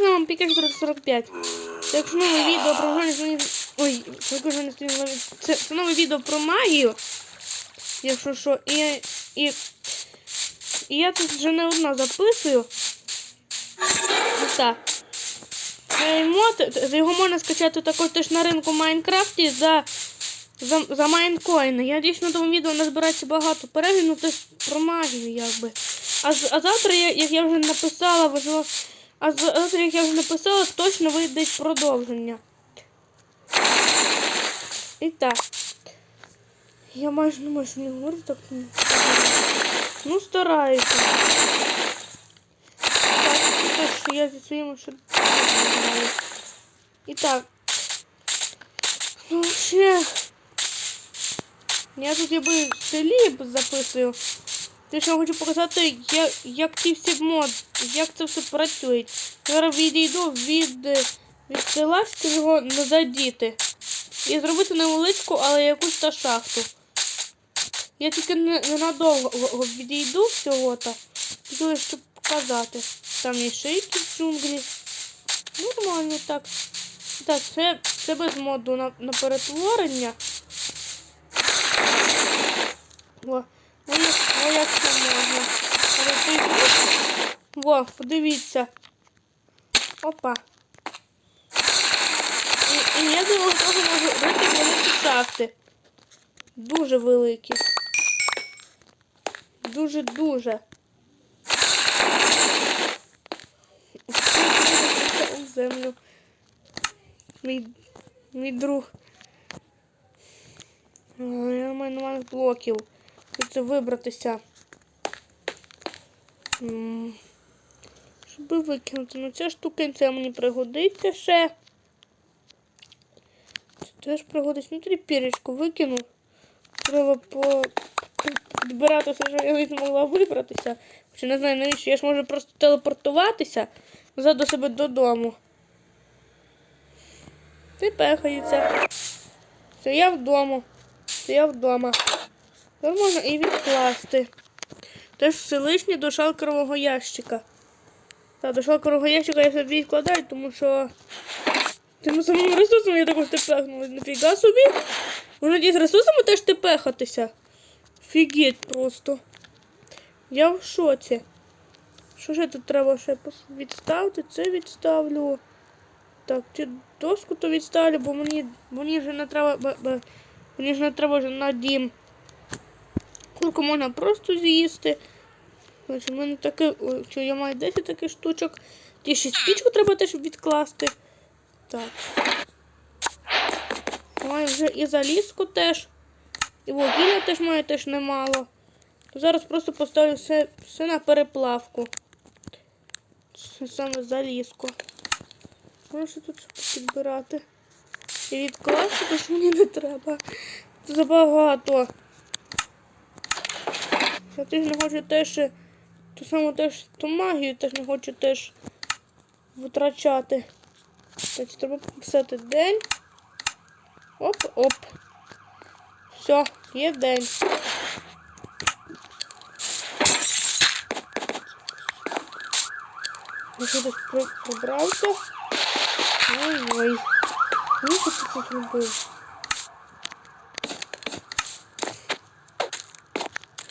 Вам Піка 445. Це якщо нове відео про гоню Ой, це. Це, нове відео про магію. Якщо що. І, і, і я тут вже не одна записую. І так. Цей мод, його можна скачати також теж на ринку Майнкрафті за, за, за майнкоїни. Я дійсно тому відео назбирається багато переглядів, ну теж про магію, якби. А, а завтра, як я вже написала, можливо, а з- завтра, як я вже написала, точно вийде продовження. І так. Я майже не можу не говорити так. ну, Ну, стараюся. Так, це що я зі своїми ще знаю. І так. Ну, ще. Я тут якби в селі записую. Те, що хочу показати, як, як ці всі мод, як це все працює. Зараз відійду від, від села, щоб його не задіти. І зробити невеличку, але якусь та шахту. Я тільки ненадовго відійду всього-то. Хотіла, щоб показати. Там є ще якісь джунглі. Нормально так. Так, це, це без моду на, на перетворення. О, ну ну як це можна? Перетворити. Во, подивіться. Опа. І, і я думаю, що можу рити великі шахти. Дуже великі. Дуже-дуже. землю. Мій, мій друг. А, Я маю нормальних блоків. Хочу вибратися. Щоб викинути. Ну ця штука це мені пригодиться ще. Це теж пригодиться. Ну, тріпірочку викину. Треба по... підбиратися, щоб я не змогла вибратися. Хоча не знаю навіщо. Я ж можу просто телепортуватися назад до себе додому. Ти пехається. Це я вдома. Це я вдома. Тепер можна і відкласти. Теж все лишнє до шалкерового ящика. Так, до шалкерового ящика я собі відкладаю, тому що тими самими ресурсами я також тепехнула. Нафіга собі. Можна дійсно з ресурсами теж тепехатися. Фігеть просто. Я в шоці. Що ж тут треба ще відставити? Це відставлю. Так, цю доску то відставлю, бо мені, мені вже не треба. Мені ж не треба вже на дім. Курку можна просто з'їсти. В мене таке. Що я маю 10 таких штучок. Ті ще спічку треба теж відкласти. Так. Маю вже і залізку теж. І вугілля теж маю теж немало. Зараз просто поставлю все, все на переплавку. Це саме залізку. Можу тут підбирати. І відкласти, то що мені не треба. Забагато. Я теж не хочу теж ту саму теж ту магію теж не хочу теж витрачати. Так, треба писати день. Оп-оп. Все, є день. Я ще десь прибрався. Ой-ой. Ну, що тут робив?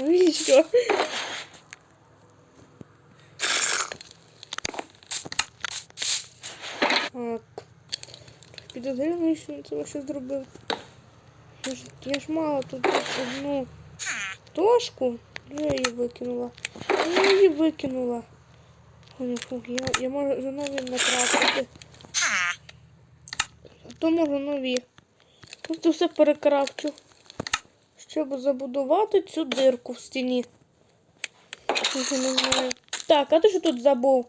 Ну що? Так. Підозріло, що він це ще зробив. Я ж, я ж мала тут одну дошку. Я її викинула. Я її викинула. Ой, фу, я, я можу нові накрафтити. А то можу нові. Просто все перекрафчу. Щоб забудувати цю дирку в стіні. Так, а ти що тут забув?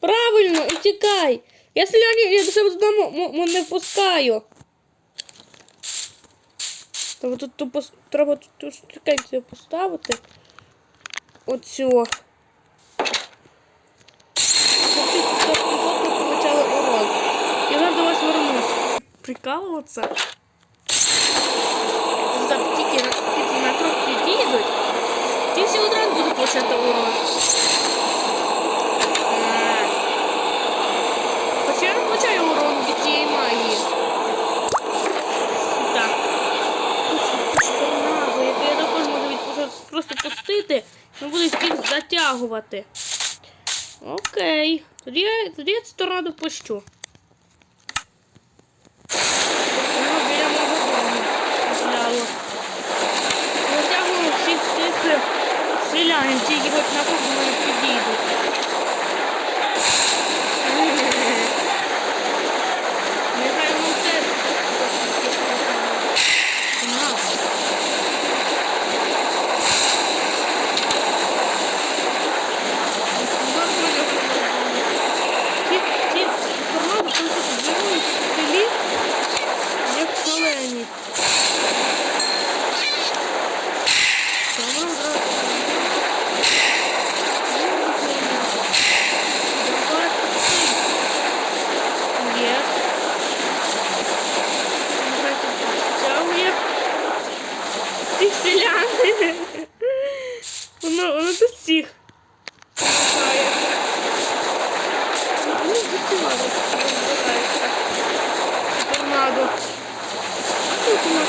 Правильно, і тікай! Я селяні, я до себе додому не впускаю. Треба тут, тут треба тут, штукенцію поставити. Оцю. Я зараз до вас вернусь. Прикалуватися. короче, этого... Хоча я получаю урон від цієї магії. Так. Якщо я також можу просто пустити, ну, не буду всіх затягувати. Окей. Тоді я цю пощу. пущу. Селянин, тільки хоч на кухню мене підійдуть. Нехай воно все. На. Ті, ті торнадо просто живуть в селі, як шалені. Сама грати. Є. Стягує. Всіх селян. Воно, воно тут всіх. Махає. Ну, засилало. Розбирається. Торнадо. Тут у нас.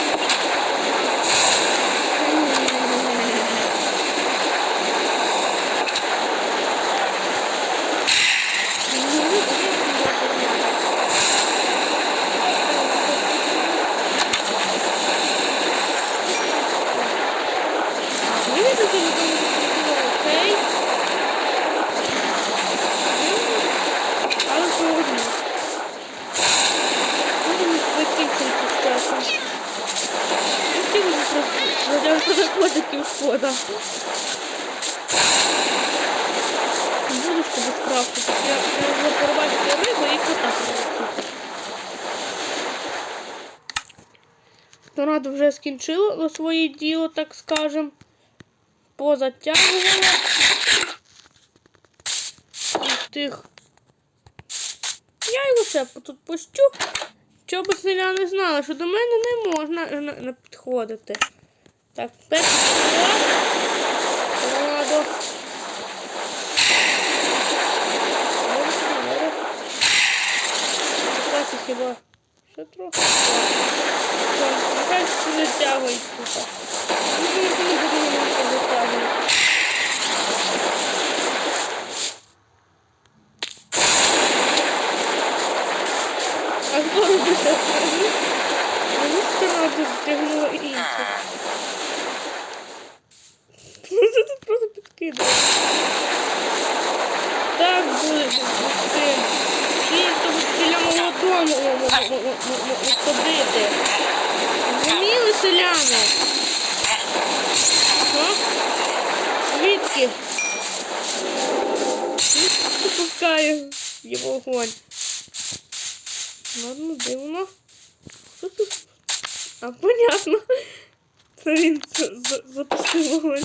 Видите, це ви там запустили, окей? Але все одно. Будемо закінчити з часом. І всі вже просто хоча б просто котиків шкода. Буду тобі скрафтити. Я вже порвати рибу і кота прилетіти. Торнадо вже скінчило своє діло, так скажем. Позатягувала. Тих. Я його ще тут пущу, щоб селяни знали, що до мене не можна на- на- підходити. Так, перший Торнадо. Чекати хіба. Ще трохи. Все, нехай всі затягують тут. Ну, ми не будемо це затягувати. А хто робить це? Мені торнадо затягнуло інше. Ну це тут просто. Так буде ти. Ті, хто буде біля мого дому ходити. Зрозуміли, селяни? Звідки? Пускає є вогонь? Ладно, дивно. Що тут? А, понятно. Це він за- за- запустив вогонь.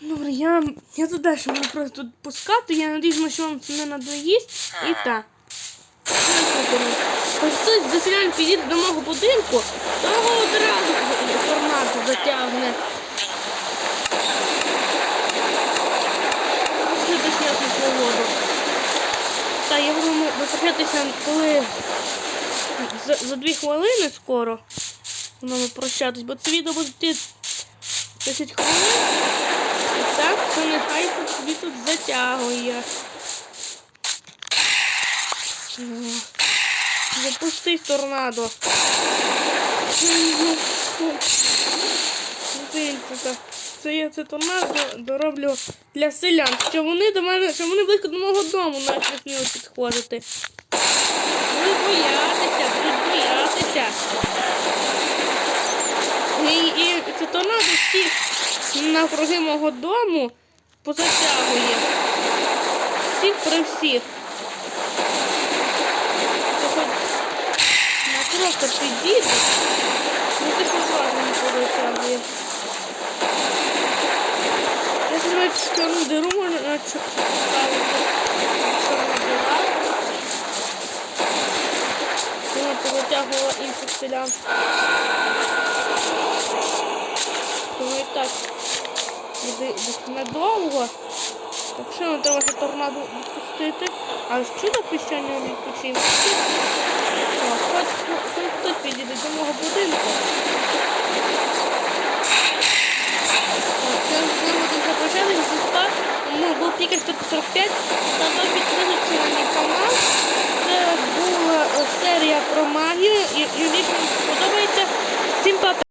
Добре, я, я тут далі буду просто пускати. Я надіюсь, що вам це не надоїсть. І так. Ось хтось за селян підійде до мого будинку, того одразу торнадо затягне. Так, я буду витрачатися, коли за, за дві хвилини скоро будемо прощатись, бо це відео буде 10 хвилин. Так, що нехай тут собі тут затягує. Запустись торнадо. Це я це торнадо дороблю для селян, що вони до мене, що вони близько до мого дому навіть не сміли підходити. Будуть боятися, будуть боятися. І, і це торнадо всі навкруги мого дому позатягує. Всіх при всіх. Це хоч на просто підійде, ну ти одразу не позатягує. Я знаю, що чорну диру можна ставити. Вона позатягувала інших селян. І так надовго. Так що нам треба торнадо відпустити. А що так піщання відпочинку? Хоч, хтось підійде до мого будинку. О, Це, це 145 та до підписуйтесь на мій канал. Це була е, серія про магію. І, і вам сподобається, всім па